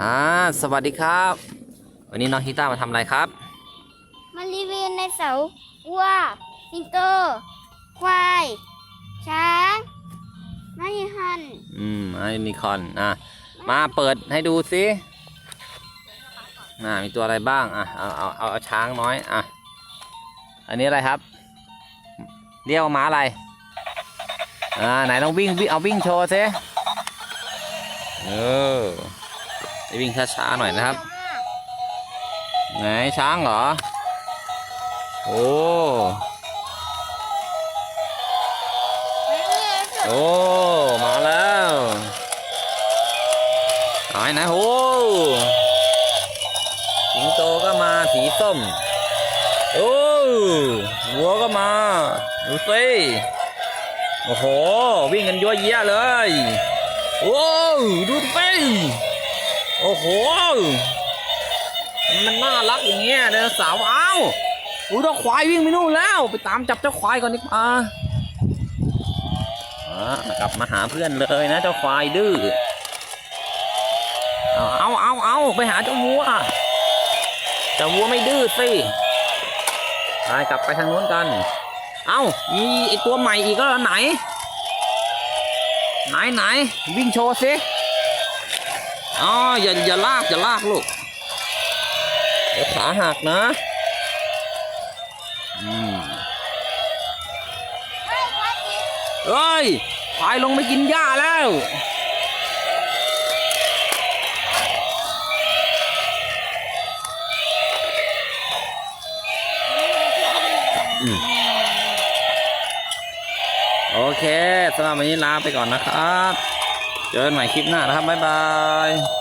อ่าสวัสดีครับ วันนี้น้องฮิต้ามาทำอะไรครับมารีวิวในเสาวัวสิงโต ควาย ช้างไม่หันอืมไอ้นิคอนอะมาเปิดให้ดูสิอ่ามีตัวอะไรบ้างอะเอาเอาเอาเอาช้างน้อยอะอันนี้อะไรครับ เรียกว่าม้าอะไรอ่าไหนต้องวิ่งวิ่งเอาวิ่งโชว์สิเออ ไปวิ่งช้าๆหน่อยนะครับ ไหนช้างเหรอ โอ้ โอ้ มาแล้วหายนะโอ้สิงโตก็มาสีส้ม โอ้วัวก็มา ดูสิโอ้โห วิ่งกันยั่วเยียเลย โอ้ ดูสิ โอ้โห มันน่ารักอย่างเงี้ยเดินสาวเอ้าอู้เจ้าควายวิ่งไปนู่นแล้ว ไปตามจับเจ้าควายก่อนดีกว่าอ่ากลับมาหาเพื่อนเลยนะเจ้าควายดื้อ เอาเอาเอาเอาไปหาเจ้าวัวเจ้าวัวไม่ดื้อสิไปกลับไปทางโน้นกัน เอามีไอตัวใหม่อีกแล้วไหน ไหนไหนวิ่งโชว์สิ อ๋ออย่าอย่าลากอย่าลากลูกเดี๋ยวขาหักนะอืมเฮ้ยควายติดเอ้ยควายลงไปกินหญ้าแล้วโอเคสำหรับวันนี้ลาไปก่อนนะครับ เจอกันใหม่คลิปหน้านะครับบ๊ายบาย